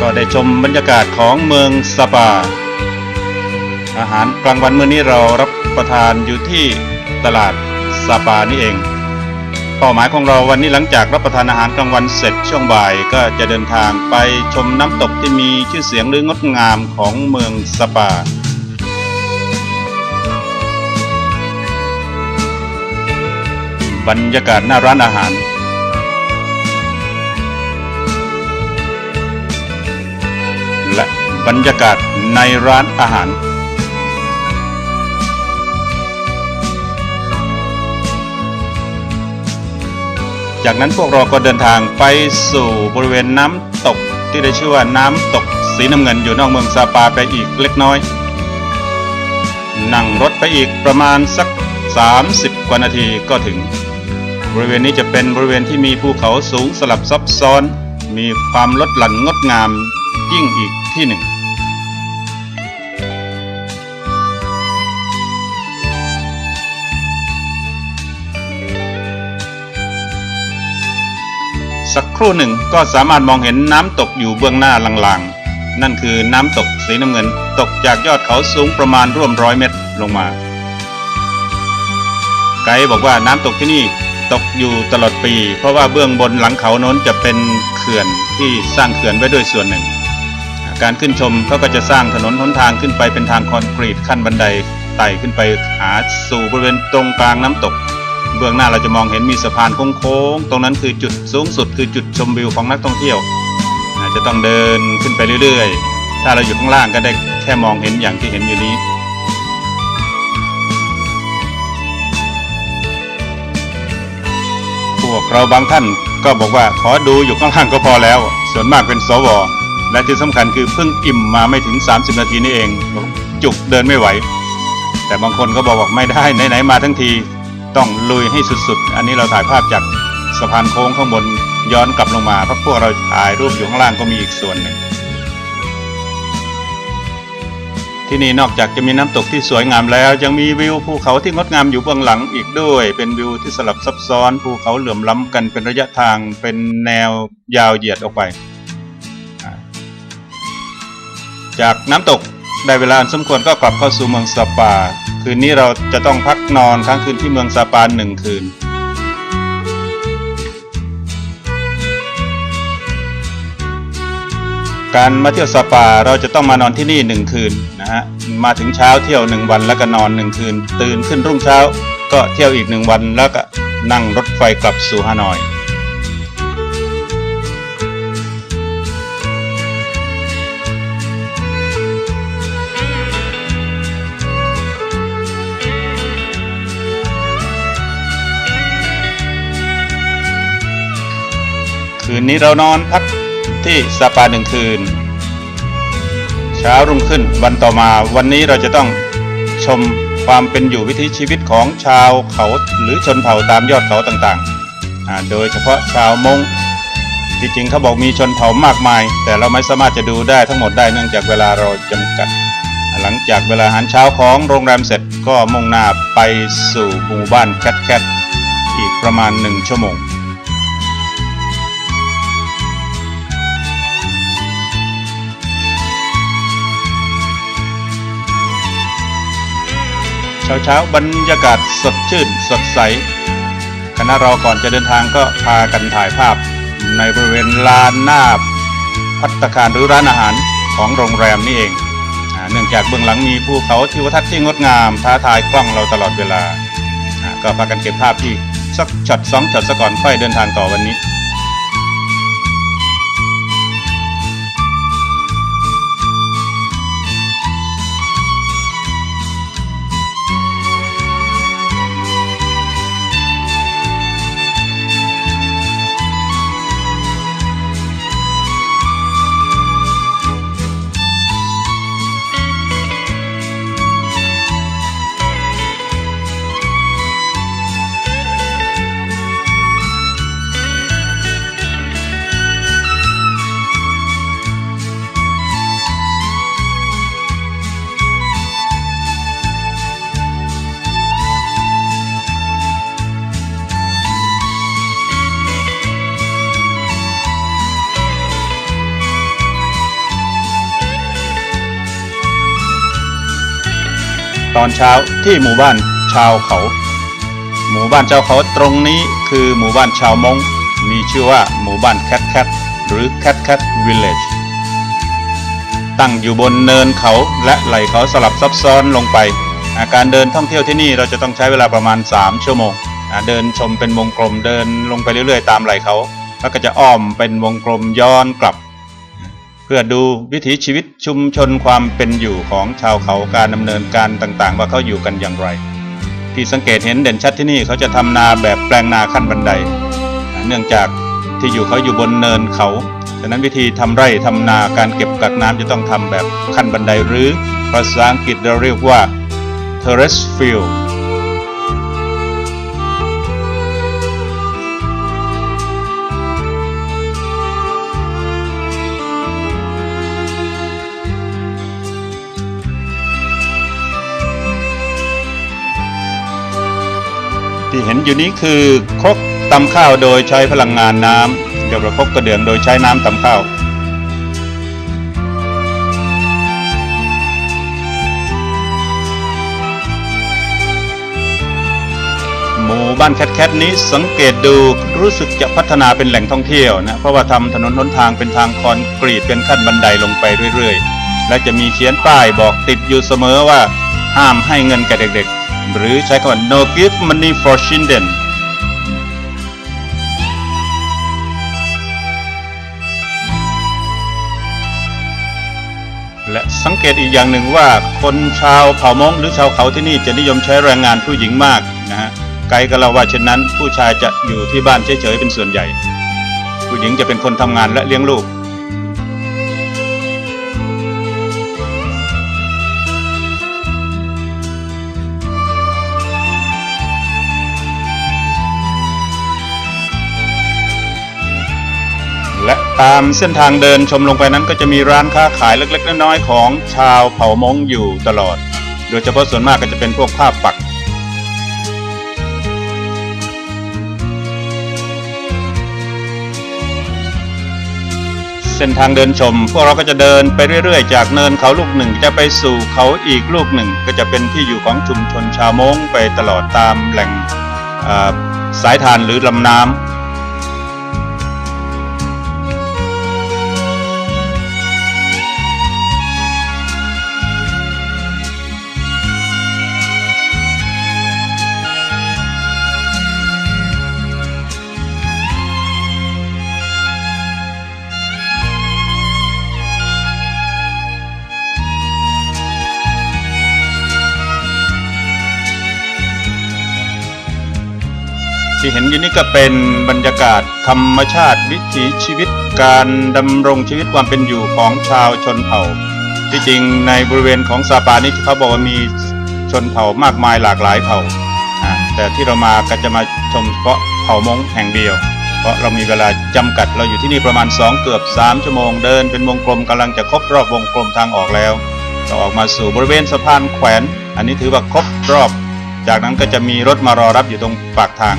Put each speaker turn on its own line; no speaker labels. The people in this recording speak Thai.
ก็ได้ชมบรรยากาศของเมืองสปา อาหารกลางวันมื้อนี้เรารับประทานอยู่ที่ตลาดสปานี่เอง เป้าหมายของเราวันนี้หลังจากรับประทานอาหารกลางวันเสร็จช่วงบ่าย ก็จะเดินทางไปชมน้ำตกที่มีชื่อเสียงหรืองดงามของเมืองสปาบรรยากาศหน้าร้านอาหาร และบรรยากาศในร้านอาหาร จากนั้นพวกเราก็เดินทางไปสู่บริเวณน้ำตกที่ได้ชื่อว่าน้ำตกสีน้ำเงินอยู่นอกเมืองซาปาไปอีกเล็กน้อย นั่งรถไปอีกประมาณสัก 30 กว่านาทีก็ถึง บริเวณนี้จะเป็นบริเวณที่มีภูเขาสูงสลับซับซ้อน มีความลดหลั่นงดงามยิ่งอีก ที่หนึ่งสักครู่หนึ่งก็สามารถมองเห็นน้ำตกอยู่เบื้องหน้าลางๆ นั่นคือน้ำตกสีน้ำเงิน ตกจากยอดเขาสูงประมาณร่วมร้อยเมตรลงมา ไกด์บอกว่าน้ำตกที่นี่ตกอยู่ตลอดปี เพราะว่าเบื้องบนหลังเขาโน้นจะเป็นเขื่อนที่สร้างเขื่อนไว้ด้วยส่วนหนึ่ง การขึ้นชมเขาก็จะสร้างถนนหนทางขึ้นไปเป็นทางคอนกรีตขั้นบันไดไต่ขึ้นไปหาสู่บริเวณตรงกลางน้ำตก เบื้องหน้าเราจะมองเห็นมีสะพานโค้งๆ ตรงนั้นคือจุดสูงสุดคือจุดชมวิวของนักท่องเที่ยวจะต้องเดินขึ้นไปเรื่อยๆ ถ้าเราอยู่ข้างล่างก็ได้แค่มองเห็นอย่างที่เห็นอยู่นี้พวกเราบางท่านก็บอกว่าขอดูอยู่ข้างล่างก็พอแล้ว ส่วนมากเป็นสว และที่สำคัญคือเพิ่งอิ่มมาไม่ถึง 30 นาทีนี่เองจุกเดินไม่ไหว แต่บางคนก็บอกว่าไม่ได้ไหนๆมาทั้งทีต้องลุยให้สุดๆ อันนี้เราถ่ายภาพจากสะพานโค้งข้างบนย้อนกลับลงมาเพราะพวกเราถ่ายรูปอยู่ข้างล่างก็มีอีกส่วนหนึ่งที่นี่นอกจากจะมีน้ำตกที่สวยงามแล้ว ยังมีวิวภูเขาที่งดงามอยู่เบื้องหลังอีกด้วย เป็นวิวที่สลับซับซ้อนภูเขาเหลื่อมล้ำกันเป็นระยะทางเป็นแนวยาวเหยียดออกไป จากน้ำตกได้เวลาสมควรก็กลับเข้าสู่เมืองซาปา คืนนี้เราจะต้องพักนอนค้างคืนที่เมืองซาปาหนึ่งคืน การมาเที่ยวสปาเราจะต้องมานอนที่นี่หนึ่งคืนนะฮะมาถึงเช้าเที่ยวหนึ่งวันแล้วก็นอนหนึ่งคืน ตื่นขึ้นรุ่งเช้า ก็เที่ยวอีกหนึ่งวันแล้วก็นั่งรถไฟกลับสู่ฮานอย คืนนี้เรานอนพักที่สปาหนึ่งคืน เช้ารุ่งขึ้นวันต่อมาวันนี้เราจะต้องชมความเป็นอยู่วิถีชีวิตของชาวเขาหรือชนเผ่าตามยอดเขาต่างๆ โดยเฉพาะชาวมงที่จริงเขาบอกมีชนเผ่ามากมาย แต่เราไม่สามารถจะดูได้ทั้งหมดได้เนื่องจากเวลาเราจำกัด หลังจากเวลาอาหารเช้าของโรงแรมเสร็จก็มุ่งหน้าไปสู่หมู่บ้านแคทแคทอีกประมาณหนึ่งชั่วโมง ช้าเช้าๆบรรยากาศสดชื่นสดใส คณะเราก่อนจะเดินทางก็พากันถ่ายภาพ ในบริเวณลานหน้าพัตตาคารหรือร้านอาหารของโรงแรมนี่เอง เนื่องจากเบื้องหลังมีภูเขาทิวทัศน์ที่งดงาม ท้าทายกล้องเราตลอดเวลาอ่าก็พากันเก็บภาพที่สักช็อตสองช็อตซะก่อนค่อยเดินทางต่อวันนี้ ตอนเช้าที่หมู่บ้านชาวเขา หมู่บ้านชาวเขาตรงนี้คือหมู่บ้านชาวมงมีชื่อว่าหมู่บ้านแคทแคทหรือแคทแคทวิลเลจตั้งอยู่บนเนินเขาและไหล่เขาสลับซับซ้อนลงไป อาการเดินท่องเที่ยวที่นี่เราจะต้องใช้เวลาประมาณ 3 ชั่วโมง เดินชมเป็นวงกลมเดินลงไปเรื่อยๆ ตามไหล่เขา แล้วก็จะอ้อมเป็นวงกลมย้อนกลับ พื่อดูวิถีชีวิตชุมชนความเป็นอยู่ของชาวเขาการดำเนินการต่างๆ ว่าเขาอยู่กันอย่างไร ที่สังเกตเห็นเด่นชัดที่นี่เขาจะทำนาแบบแปลงนาขั้นบันได เนื่องจากที่อยู่เขาอยู่บนเนินเขาดังนั้นวิธีทำไร่ทำนาการเก็บกักน้ำจะต้องทำแบบขั้นบันไดหรือภาษาอังกฤษเราเรียกว่า terrace field ที่เห็นอยู่นี้คือคกตำข้าวโดยใช้พลังงานน้ำเรียกว่าครกกระเดื่องโดยใช้น้ำตำข้าวหมู่บ้านแคทแคทนี้สังเกตดูรู้สึกจะพัฒนาเป็นแหล่งท่องเที่ยวนะเพราะว่าทำถนนหนทางเป็นทางคอนกรีตเป็นขั้นบันไดลงไปเรื่อย ๆ และจะมีเขียนป้ายบอกติดอยู่เสมอว่าห้ามให้เงินแก่เด็กๆ หรือใช้คำว่า no give money for children และสังเกตอีกอย่างหนึ่งว่าคนชาวเผ่ามงหรือชาวเขาที่นี่จะนิยมใช้แรงงานผู้หญิงมากนะฮะไกด์ก็เล่าว่าเช่นนั้น ผู้ชายจะอยู่ที่บ้านเฉยๆเป็นส่วนใหญ่ ผู้หญิงจะเป็นคนทำงานและเลี้ยงลูก ตามเส้นทางเดินชมลงไปนั้นก็จะมีร้านค้าขายเล็กๆน้อยๆของชาวเผ่ามงอยู่ตลอด โดยเฉพาะส่วนมากก็จะเป็นพวกผ้าปัก เส้นทางเดินชม พวกเราก็จะเดินไปเรื่อยๆ จากเนินเขาลูกหนึ่งจะไปสู่เขาอีกลูกหนึ่ง ก็จะเป็นที่อยู่ของชุมชนชาวมงไปตลอดตามแหล่งสายทานหรือลำน้ำ ที่เห็นอยู่นี่ก็เป็นบรรยากาศธรรมชาติวิถีชีวิตการดำรงชีวิตความเป็นอยู่ของชาวชนเผ่า ที่จริงในบริเวณของซาปานี่เขาบอกว่ามีชนเผ่ามากมายหลากหลายเผ่า แต่ที่เรามาก็จะมาชมเฉพาะเผ่ามงแห่งเดียว เพราะเรามีเวลาจำกัดเราอยู่ที่นี่ประมาณ 2 เกือบ 3 ชั่วโมงเดินเป็นวงกลมกำลังจะครบรอบวงกลมทางออกแล้วก็ออกมาสู่บริเวณสะพานแขวน อันนี้ถือว่าครบรอบ จากนั้นก็จะมีรถมารอรับอยู่ตรงปากทาง